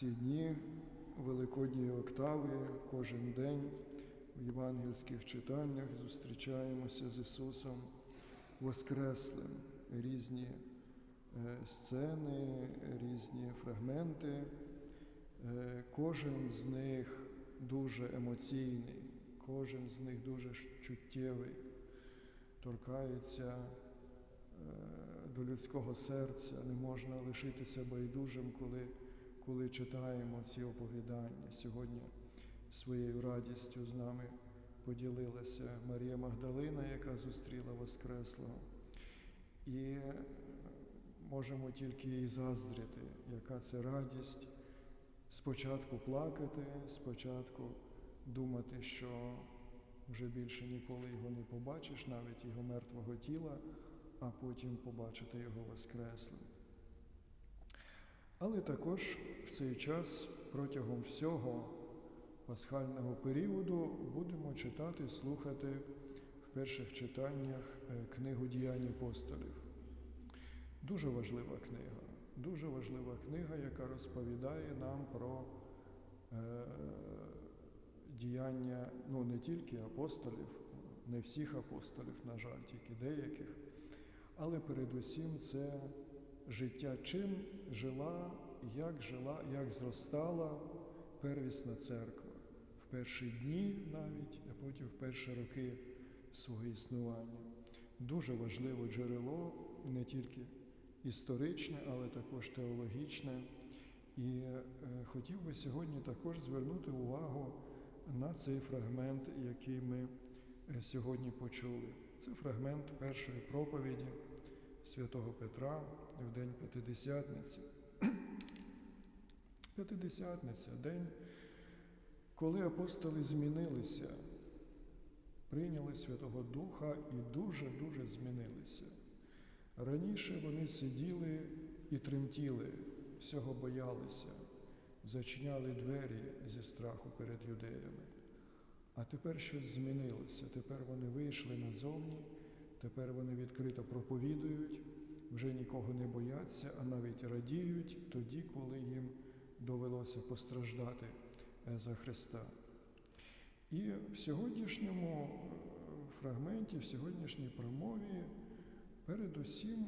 ці дні Великодньої октави кожен день в євангельських читаннях зустрічаємося з Ісусом Воскреслим. Різні е, сцени, різні фрагменти. Е, Кожен з них дуже емоційний, кожен з них дуже чуттєвий, торкається е, до людського серця, не можна лишитися байдужим, коли, коли читаємо ці оповідання. Сьогодні своєю радістю з нами поділилася Марія Магдалина, яка зустріла Воскреслого. І можемо тільки їй заздрити, яка це радість спочатку плакати, спочатку думати, що вже більше ніколи його не побачиш, навіть його мертвого тіла, а потім побачити його Воскреслим. Але також в цей час протягом всього пасхального періоду будемо читати, слухати в перших читаннях книгу діянь апостолів. Дуже важлива книга, дуже важлива книга, яка розповідає нам про е, діяння ну, не тільки апостолів, не всіх апостолів, на жаль, тільки деяких, але передусім це життя, чим жила, як жила, як зростала первісна церква в перші дні навіть, а потім в перші роки свого існування. Дуже важливе джерело не тільки історичне, але також теологічне. І е, хотів би сьогодні також звернути увагу на цей фрагмент, який ми е, сьогодні почули. Це фрагмент першої проповіді святого Петра в День П'ятидесятниці. П'ятидесятниця день, коли апостоли змінилися, прийняли Святого Духа і дуже-дуже змінилися. Раніше вони сиділи і тремтіли, всього боялися, зачиняли двері зі страху перед юдеями. А тепер щось змінилося. Тепер вони вийшли назовні, тепер вони відкрито проповідують, вже нікого не бояться, а навіть радіють тоді, коли їм довелося постраждати за Христа. І в сьогоднішньому фрагменті, в сьогоднішній промові, передусім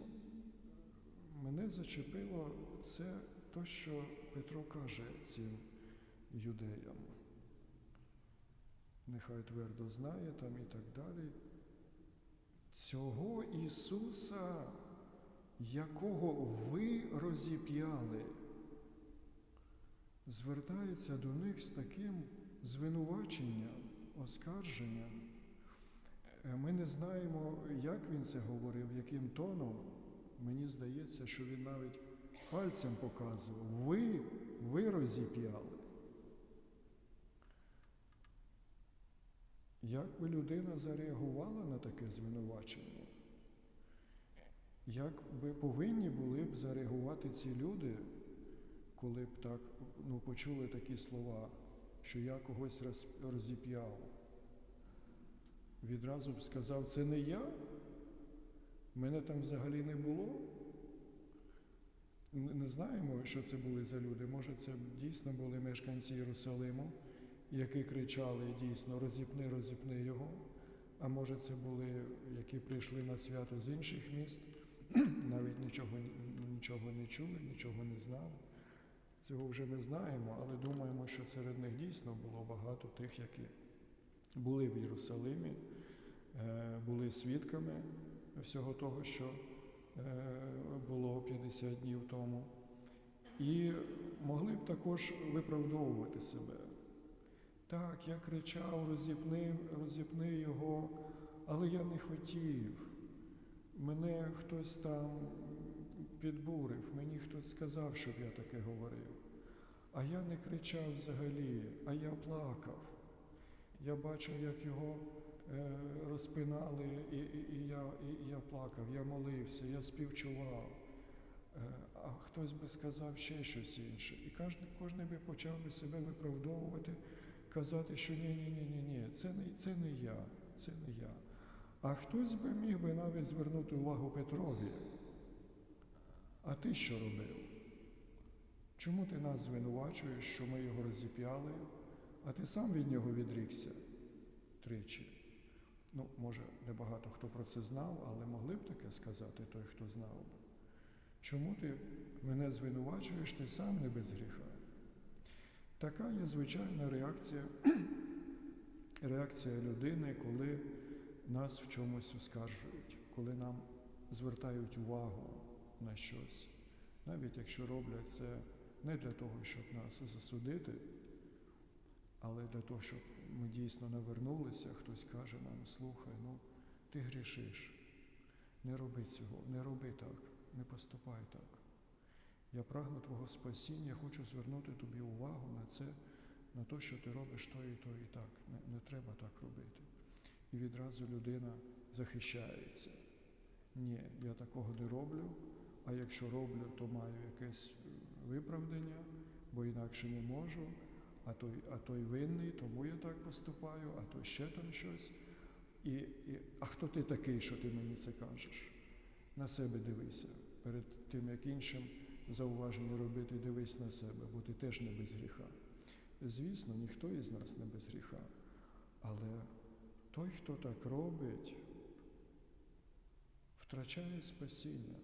мене зачепило це то, що Петро каже цим юдеям. Нехай твердо знає там і так далі. Цього Ісуса, якого ви розіп'яли, звертається до них з таким звинуваченням, оскарженням. Ми не знаємо, як він це говорив, яким тоном. Мені здається, що він навіть пальцем показував. Ви, ви розіп'яли. Як би людина зареагувала на таке звинувачення? Як би повинні були б зареагувати ці люди, коли б так ну, почули такі слова, що я когось розіп'яв? Відразу б сказав, це не я? Мене там взагалі не було. Не знаємо, що це були за люди. Може, це дійсно були мешканці Єрусалиму, які кричали дійсно розіпни, розіпни його. А може, це були, які прийшли на свято з інших міст, навіть нічого, нічого не чули, нічого не знали. Цього вже не знаємо, але думаємо, що серед них дійсно було багато тих, які були в Єрусалимі, були свідками всього того, що було 50 днів тому, і могли б також виправдовувати себе. Так, я кричав, розіпни, розіпни його, але я не хотів. Мене хтось там підбурив, мені хтось сказав, щоб я таке говорив. А я не кричав взагалі, а я плакав. Я бачив, як його е, розпинали, і, і, і, я, і я плакав, я молився, я співчував. Е, а хтось би сказав ще щось інше. І кожен, кожен би почав би себе виправдовувати, казати, що ні, ні, ні, ні, ні, це не, це не я, це не я. А хтось би міг би навіть звернути увагу Петрові. А ти що робив? Чому ти нас звинувачуєш, що ми його розіп'яли, а ти сам від нього відрікся тричі? Ну, може, небагато хто про це знав, але могли б таке сказати той, хто знав. Чому ти мене звинувачуєш, ти сам не без гріха? Така є звичайна реакція, реакція людини, коли нас в чомусь оскаржують, коли нам звертають увагу на щось, навіть якщо роблять це не для того, щоб нас засудити, але для того, щоб ми дійсно навернулися, хтось каже нам, слухай, ну ти грішиш, не роби цього, не роби так, не поступай так. Я прагну Твого спасіння, хочу звернути тобі увагу на це, на те, що ти робиш то і то і так. Не, не треба так робити. І відразу людина захищається. Ні, я такого не роблю, а якщо роблю, то маю якесь виправдання, бо інакше не можу, а той, а той винний, тому я так поступаю, а то ще там щось. І, і, А хто ти такий, що ти мені це кажеш? На себе дивися. Перед тим, як іншим зауваження робити, дивись на себе, бо ти теж не без гріха. Звісно, ніхто із нас не без гріха. Але той, хто так робить, втрачає спасіння.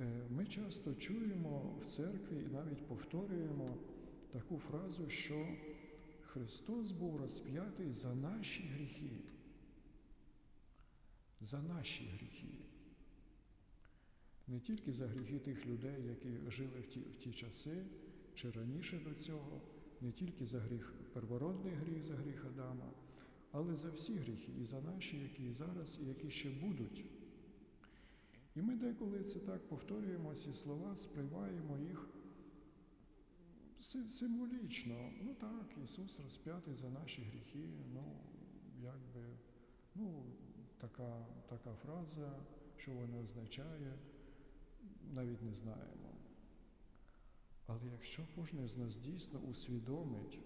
Е, Ми часто чуємо в церкві і навіть повторюємо таку фразу, що Христос був розп'ятий за наші гріхи. За наші гріхи. Не тільки за гріхи тих людей, які жили в ті, в ті часи чи раніше до цього, не тільки за гріх, первородний гріх, за гріх Адама, але за всі гріхи, і за наші, які і зараз, і які ще будуть. І ми деколи це так повторюємо ці слова, сприймаємо їх символічно. Ну так, Ісус розп'ятий за наші гріхи, ну, якби, ну, така, така фраза, що вона означає, навіть не знаємо. Але якщо кожен з нас дійсно усвідомить,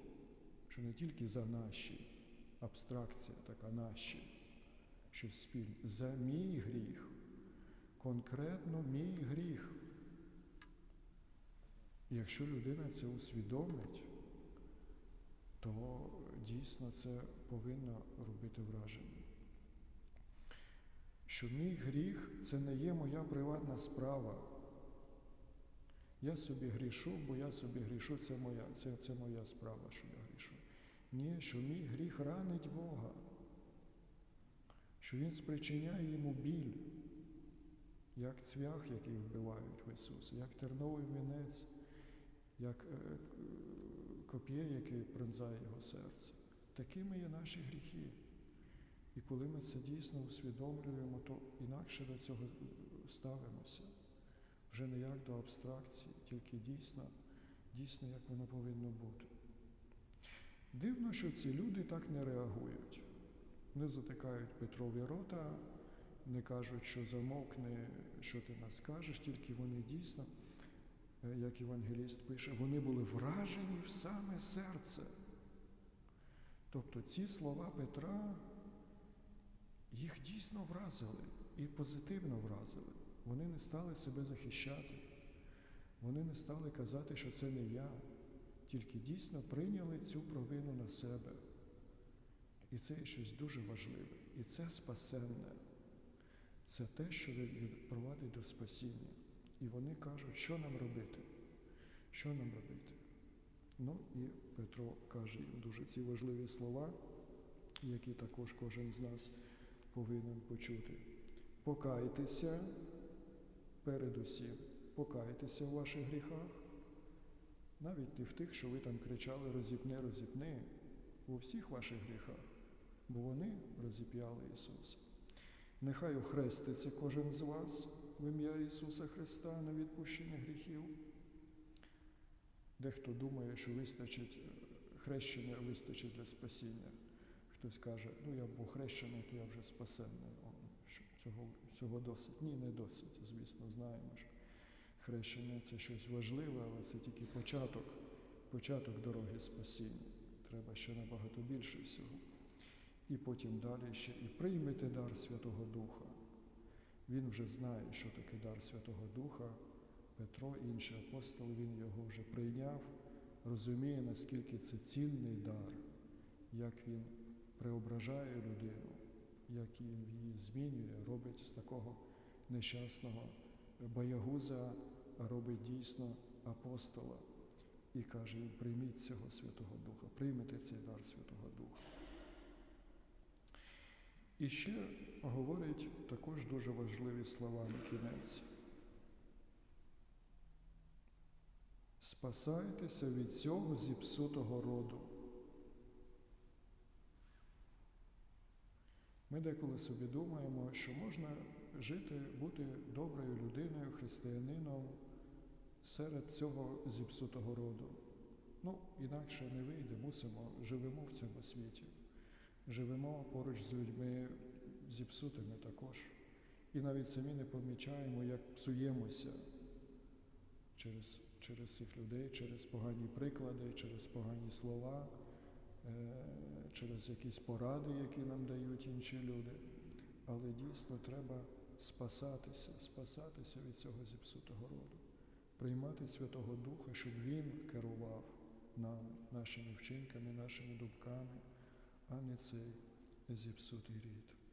що не тільки за наші, абстракція така наші, що спільні, за мій гріх, конкретно мій гріх. Якщо людина це усвідомить, то дійсно це повинно робити враження. Що мій гріх це не є моя приватна справа. Я собі грішу, бо я собі грішу, це моя, це, це моя справа, що я грішу. Ні, що мій гріх ранить Бога, що Він спричиняє йому біль, як цвях, який вбивають в Ісуса, як терновий вінець, як е, коп'є, яке пронзає його серце. Такими є наші гріхи. І коли ми це дійсно усвідомлюємо, то інакше до цього ставимося. Вже не як до абстракції, тільки дійсно, дійсно, як воно повинно бути. Дивно, що ці люди так не реагують. Не затикають Петрові рота, не кажуть, що замовкни, що ти нас скажеш, тільки вони дійсно, як євангеліст пише, вони були вражені в саме серце. Тобто ці слова Петра їх дійсно вразили і позитивно вразили. Вони не стали себе захищати, вони не стали казати, що це не я, тільки дійсно прийняли цю провину на себе. І це є щось дуже важливе. І це спасенне. Це те, що провадить до спасіння. І вони кажуть, що нам робити? Що нам робити? Ну і Петро каже їм дуже ці важливі слова, які також кожен з нас повинен почути. Покайтеся передусім, покайтеся в ваших гріхах, навіть не в тих, що ви там кричали розіпни, розіпни, у всіх ваших гріхах, бо вони розіп'яли Ісуса. Нехай охреститься кожен з вас в ім'я Ісуса Христа на відпущення гріхів. Дехто думає, що вистачить хрещення вистачить для спасіння. Хтось каже, ну я був хрещений, то я вже спасенний. Цього, цього досить. Ні, не досить. Звісно, знаємо, що хрещення це щось важливе, але це тільки початок, початок дороги спасіння. Треба ще набагато більше всього. І потім далі ще і приймете дар Святого Духа. Він вже знає, що таке дар Святого Духа, Петро, інший апостол, він його вже прийняв, розуміє, наскільки це цінний дар, як він преображає людину, як її змінює, робить з такого нещасного боягуза, робить дійсно апостола. І каже, прийміть цього Святого Духа, приймете цей дар Святого Духа. І ще говорить також дуже важливі слова на кінець. Спасайтеся від цього зіпсутого роду. Ми деколи собі думаємо, що можна жити, бути доброю людиною, християнином серед цього зіпсутого роду. Ну, інакше не вийде, мусимо, живемо в цьому світі. Живемо поруч з людьми зіпсутими також. І навіть самі не помічаємо, як псуємося через, через цих людей, через погані приклади, через погані слова, е, через якісь поради, які нам дають інші люди. Але дійсно треба спасатися, спасатися від цього зіпсутого роду, приймати Святого Духа, щоб Він керував нам, нашими вчинками, нашими думками, а не цей зіпсутий рід.